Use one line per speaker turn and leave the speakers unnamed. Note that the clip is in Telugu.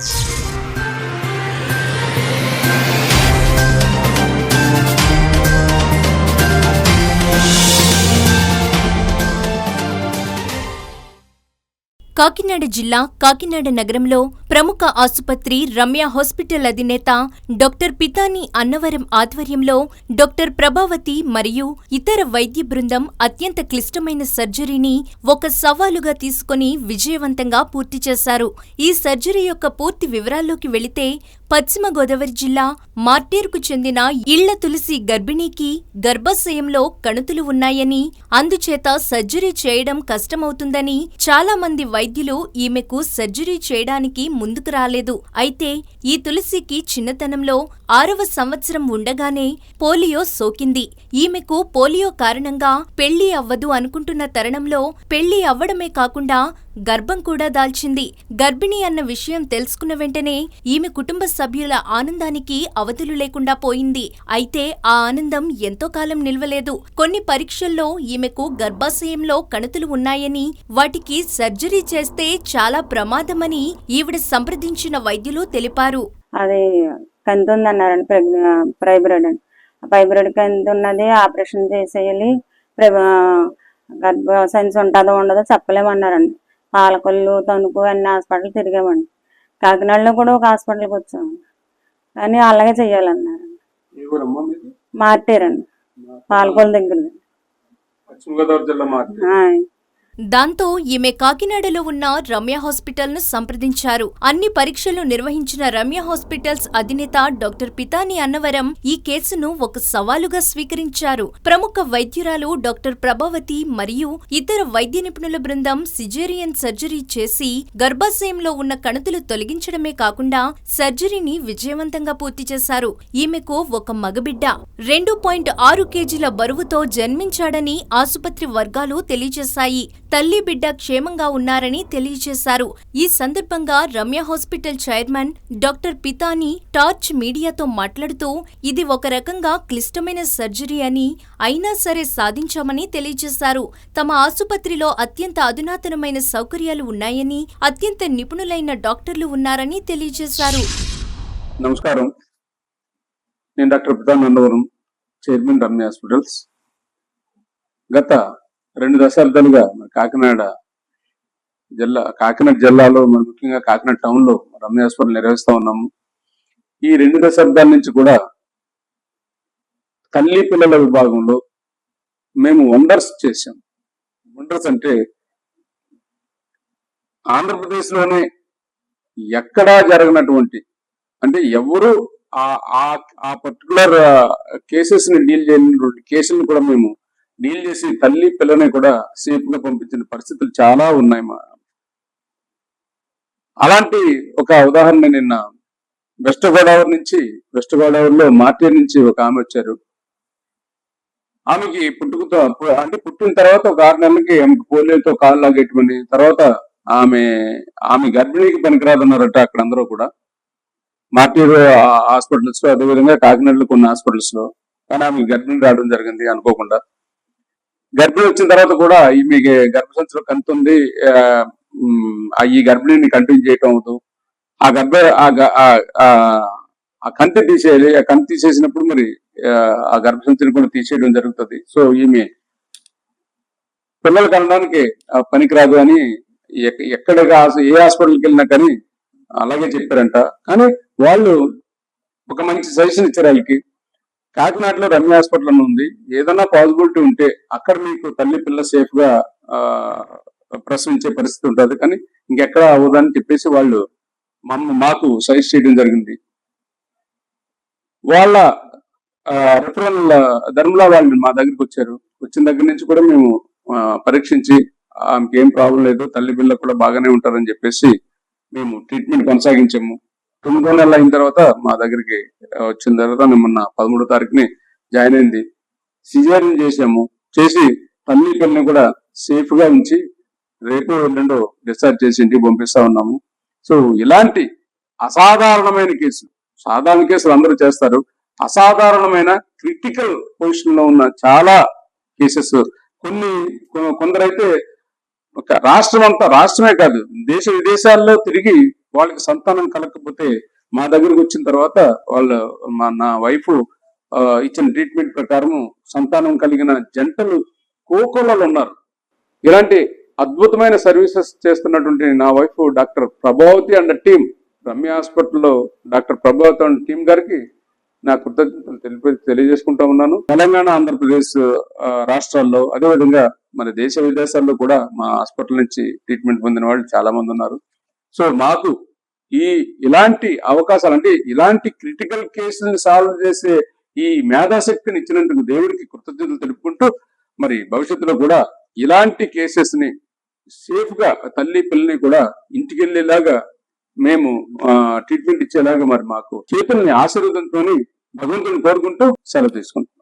Yeah. కాకినాడ జిల్లా కాకినాడ నగరంలో ప్రముఖ ఆసుపత్రి రమ్య హాస్పిటల్ అధినేత డాక్టర్ పితాని అన్నవరం ఆధ్వర్యంలో డాక్టర్ ప్రభావతి మరియు ఇతర వైద్య బృందం అత్యంత క్లిష్టమైన సర్జరీని ఒక సవాలుగా తీసుకొని విజయవంతంగా పూర్తి చేశారు. ఈ సర్జరీ యొక్క పూర్తి వివరాల్లోకి వెళితే పశ్చిమ గోదావరి జిల్లా మార్టేర్కు చెందిన ఇళ్ళ తులసి గర్భిణీకి గర్భాశయంలో కణుతులు ఉన్నాయని అందుచేత సర్జరీ చేయడం కష్టమవుతుందని చాలా మంది వైద్యులు ఈమెకు సర్జరీ చేయడానికి ముందుకు రాలేదు. అయితే ఈ తులసికి చిన్నతనంలో ఆరవ సంవత్సరం ఉండగానే పోలియో సోకింది. ఈమెకు పోలియో కారణంగా పెళ్ళి అవ్వదు అనుకుంటున్న తరుణంలో పెళ్ళి అవ్వడమే కాకుండా గర్భం కూడా దాల్చింది. గర్భిణి అన్న విషయం తెలుసుకున్న వెంటనే ఈమె కుటుంబ సభ్యుల ఆనందానికి అవధులు లేకుండా పోయింది. అయితే ఆ ఆనందం ఎంతో కాలం నిల్వలేదు. కొన్ని పరీక్షల్లో ఈమెకు గర్భాశయంలో కణుతులు ఉన్నాయని వాటికి సర్జరీ చేస్తే చాలా ప్రమాదమని ఈవిడ సంప్రదించిన వైద్యులు తెలిపారు.
అది కంతి ఉంది అన్నారండి ప్రైబ్రాయిడ్ అని ఫైబ్రాయిడ్ కింద ఉన్నది ఆపరేషన్ చేసేయాలి. గర్భ సెన్స్ ఉంటుందో ఉండదో చెప్పలేమన్నారండి పాలకొల్లు తణుకు అన్ని హాస్పిటల్ తిరిగామండి. కాకినాడలో కూడా ఒక హాస్పిటల్కి వచ్చాము. కానీ అలాగే
మీది?
మార్టారండి పాలకొల్లు దగ్గర
పశ్చిమ గోదావరి జిల్లా.
దాంతో ఈమె కాకినాడలో ఉన్న రమ్య హాస్పిటల్ను సంప్రదించారు. అన్ని పరీక్షలు నిర్వహించిన రమ్య హాస్పిటల్స్ అధినేత డాక్టర్ పితాని అన్నవరం ఈ కేసును ఒక సవాలుగా స్వీకరించారు. ప్రముఖ వైద్యురాలు డాక్టర్ ప్రభావతి మరియు ఇతర వైద్య నిపుణుల బృందం సిజేరియన్ సర్జరీ చేసి గర్భాశయంలో ఉన్న కణుతులు తొలగించడమే కాకుండా సర్జరీని విజయవంతంగా పూర్తి చేశారు. ఈమెకు ఒక మగబిడ్డ. రెండు పాయింట్ ఆరు కేజీల బరువుతో జన్మించాడని ఆసుపత్రి వర్గాలు తెలియజేశాయి. తల్లి బిడ్డ క్షేమంగా ఉన్నారని తెలియజేశారు. ఈ సందర్భంగా Ramya hospital chairman doctor Pitani torch మీడియాతో మాట్లాడుతూ ఇది ఒక రకంగా క్లిష్టమైన సర్జరీ అని అయినా సరే సాధించామని తెలియజేశారు. తమ ఆసుపత్రిలో అత్యంత అధునాతనమైన సౌకర్యాలు ఉన్నాయని అత్యంత నిపుణులైన డాక్టర్లు ఉన్నారని తెలియజేశారు.
నమస్కారం. నేను డాక్టర్ చైర్మన్ రమ్య హాస్పిటల్స్. గత రెండు దశాబ్దాలుగా మన కాకినాడ జిల్లా కాకినాడ జిల్లాలో మరి ముఖ్యంగా కాకినాడ టౌన్లో రమ్య హాస్పిటల్ నిర్వహిస్తా ఉన్నాము. ఈ రెండు దశాబ్దాల నుంచి కూడా తల్లి పిల్లల విభాగంలో మేము వండర్స్ చేశాం. వండర్స్ అంటే ఆంధ్రప్రదేశ్లోనే ఎక్కడా జరగనటువంటి అంటే ఎవరు ఆ ఆ ఆ పర్టికులర్ కేసెస్ని డీల్ చేయనటువంటి కేసులను కూడా మేము డీల్ చేసి తల్లి పిల్లని కూడా సేఫ్గా పంపించిన పరిస్థితులు చాలా ఉన్నాయి మా అలాంటి ఒక ఉదాహరణ నిన్న వెస్ట్ గోదావరి నుంచి వెస్ట్ గోదావరిలో మార్టీ నుంచి ఒక ఆమె వచ్చారు. ఆమెకి పుట్టుకతో అంటే పుట్టిన తర్వాత ఒక ఆరు నెలలకి ఆమెకి పోలియోతో కాళ్ళు లాగేటువంటి తర్వాత ఆమె ఆమె గర్భిణీకి పనికిరాదన్నారట అక్కడ అందరూ కూడా. మార్టీర్ హాస్పిటల్స్లో అదేవిధంగా కాకినాడలో కొన్ని హాస్పిటల్స్లో కానీ ఆమె గర్భిణి రావడం జరిగింది అనుకోకుండా. గర్భిణి వచ్చిన తర్వాత కూడా మీ గర్భసంచులో కంతుంది ఆ ఈ గర్భిణిని కంటిన్యూ చేయటం అవుతూ ఆ గర్భ ఆ కంతి తీసేయాలి ఆ కంతి తీసేసినప్పుడు మరి ఆ, ఆ గర్భసంచిని కూడా తీసేయడం జరుగుతుంది. సో ఈమె పిల్లలు కనడానికి ఆ, పనికిరాదు అని ఎక్కడ ఏ హాస్పిటల్కి వెళ్ళినా కానీ అలాగే చెప్పారంట. కానీ వాళ్ళు ఒక మంచి సజెషన్ ఇచ్చారు వాళ్ళకి. కాకినాడలో రమ్య హాస్పిటల్ అని ఉంది. ఏదైనా పాసిబిలిటీ ఉంటే అక్కడ మీకు తల్లి పిల్ల సేఫ్గా ప్రసవించే పరిస్థితి ఉంటుంది. కానీ ఇంకెక్కడ అవ్వదని చెప్పేసి వాళ్ళు మమ్మ మాకు సజెస్ట్ చేయడం జరిగింది. వాళ్ళ రిఫరల్ ధర్మలా వాళ్ళు మా దగ్గరికి వచ్చారు. వచ్చిన దగ్గర నుంచి కూడా మేము పరీక్షించి ఆమెకి ఏం ప్రాబ్లం లేదు తల్లి పిల్ల కూడా బాగానే ఉంటారని చెప్పేసి మేము ట్రీట్మెంట్ కొనసాగించాము. తొమ్మిదో నెలలు అయిన తర్వాత మా దగ్గరికి వచ్చిన తర్వాత మొన్న పదమూడో తారీఖుని జాయిన్ అయింది. సిజేరియన్ చేసాము చేసి తల్లి పిల్లని కూడా సేఫ్గా ఉంచి రేపు ఎల్లుండో డిశ్చార్జ్ చేసి ఇంటికి పంపిస్తా ఉన్నాము. సో ఇలాంటి అసాధారణమైన కేసులు సాధారణ కేసులు అందరూ చేస్తారు. అసాధారణమైన క్రిటికల్ పొజిషన్లో ఉన్న చాలా కేసెస్ కొన్ని కొందరైతే ఒక రాష్ట్రం అంతా రాష్ట్రమే కాదు దేశ విదేశాల్లో తిరిగి వాళ్ళకి సంతానం కలగకపోతే మా దగ్గరకు వచ్చిన తర్వాత వాళ్ళ మా నా వైఫ్ ఇచ్చిన ట్రీట్మెంట్ ప్రకారం సంతానం కలిగిన జంటలు కోకోలలో ఉన్నారు. ఇలాంటి అద్భుతమైన సర్వీసెస్ చేస్తున్నటువంటి నా wife doctor Prabhavati and team Ramya హాస్పిటల్లో డాక్టర్ ప్రభావతి అండ్ టీం గారికి నా కృతజ్ఞతలు తెలిపి తెలియజేసుకుంటా ఉన్నాను. తెలంగాణ ఆంధ్రప్రదేశ్ రాష్ట్రాల్లో అదేవిధంగా మన దేశ విదేశాల్లో కూడా మా హాస్పిటల్ నుంచి ట్రీట్మెంట్ పొందిన వాళ్ళు చాలా మంది ఉన్నారు. సో మాకు ఈ ఇలాంటి అవకాశాలు అంటే ఇలాంటి క్రిటికల్ కేసులను సాల్వ్ చేసే ఈ మేధాశక్తిని ఇచ్చినందుకు దేవుడికి కృతజ్ఞతలు తెలుపుకుంటూ మరి భవిష్యత్తులో కూడా ఇలాంటి కేసెస్ని సేఫ్గా తల్లి పిల్లని కూడా ఇంటికి వెళ్ళేలాగా మేము ట్రీట్మెంట్ ఇచ్చేలాగా మరి మాకు చేతుల్ని ఆశీర్వదంతో భగవంతుని కోరుకుంటూ సెలవు తీసుకుంటాం